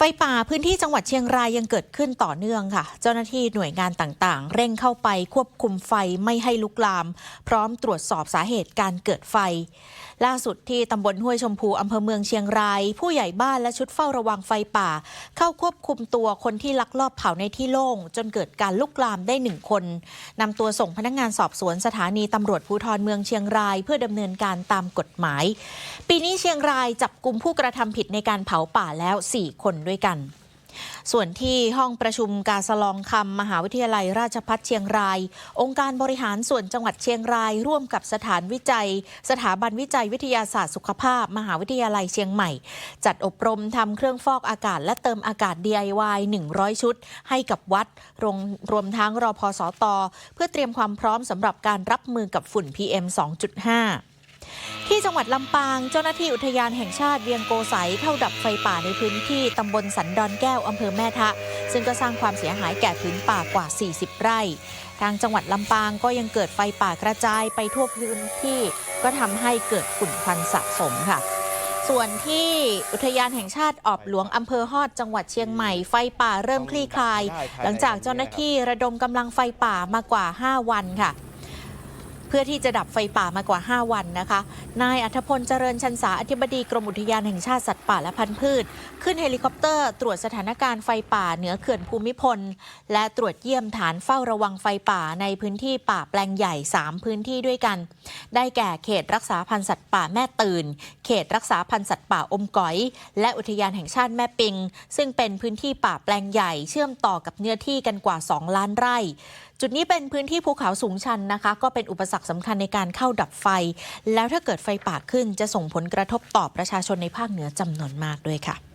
ไฟป่าพื้นที่จังหวัดเชียงรายยังเกิดขึ้นต่อเนื่องค่ะ เจ้าหน้าที่หน่วยงานต่างๆ เร่งเข้าไปควบคุมไฟไม่ให้ลุกลาม พร้อมตรวจสอบสาเหตุการเกิดไฟ ล่าสุดที่ตำบลห้วยชมพูอำเภอเมืองเชียงราย ผู้ใหญ่บ้านและชุดเฝ้าระวังไฟป่า เข้าควบคุมตัวคนที่ลักลอบเผาในที่โล่ง จนเกิดการลุกลามได้หนึ่งคนนำตัวส่งพนักงานสอบสวนสถานีตำรวจภูธรเมืองเชียงราย เพื่อดำเนินการตามกฎหมาย ปีนี้เชียงรายจับกลุ่มผู้กระทำผิดในการเผาป่าแล้ว 4 คนด้วยกัน ส่วนที่ห้องประชุมกาสลองคำมหาวิทยาลัยราชภัฏเชียงราย องค์การบริหารส่วนจังหวัดเชียงราย ร่วมกับสถานวิจัย สถาบันวิจัยวิทยาศาสตร์สุขภาพ มหาวิทยาลัยเชียงใหม่ จัดอบรมทำเครื่องฟอกอากาศ และเติมอากาศ DIY 100 ชุด ให้กับวัดรวมรวมทั้งรอพสตเพื่อเตรียมความพร้อมสำหรับการรับมือกับฝุ่น PM 2.5 ที่จังหวัดลำปาง เจ้าหน้าที่อุทยานแห่งชาติเวียงโกไสเข้าดับไฟป่าในพื้นที่ตำบลสันดอนแก้วอำเภอแม่ทะ ซึ่งก็สร้างความเสียหายแก่พื้นป่ากว่า 40 ไร่ ทางจังหวัดลำปางก็ยังเกิดไฟป่ากระจายไปทั่วพื้นที่ก็ทำให้เกิดฝุ่นควันสะสมค่ะส่วนที่อุทยานแห่งชาติออบหลวงอำเภอฮอดจังหวัดเชียงใหม่ ไฟป่าเริ่มคลี่คลาย หลังจากเจ้าหน้าที่ระดมกำลังไฟป่ามากว่า 5 วันค่ะ เพื่อที่จะดับไฟป่ามากว่า 5 วันนะคะ นายอัธพลเจริญชันษาอธิบดีกรมอุทยานแห่งชาติสัตว์ป่าและพันธุ์พืช ขึ้นเฮลิคอปเตอร์ ตรวจสถานการณ์ไฟป่าเหนือเขื่อนภูมิพล และตรวจเยี่ยมฐานเฝ้าระวังไฟป่าในพื้นที่ป่าแปลงใหญ่ 3 พื้นที่ด้วยกัน ได้แก่เขตรักษาพันธุ์สัตว์ป่าแม่ตื่น เขตรักษาพันธุ์สัตว์ป่าอมก๋อย และอุทยานแห่งชาติแม่ปิง ซึ่งเป็นพื้นที่ป่าแปลงใหญ่ เชื่อมต่อกับเนื้อที่กันกว่า 2 ล้านไร่ จุดนี้เป็นพื้นที่ภูเขาสูงชันนะคะ ก็เป็นอุปสรรคสำคัญในการเข้าดับไฟ แล้วถ้าเกิดไฟป่าขึ้นจะส่งผลกระทบต่อประชาชนในภาคเหนือจำนวนมากด้วยค่ะ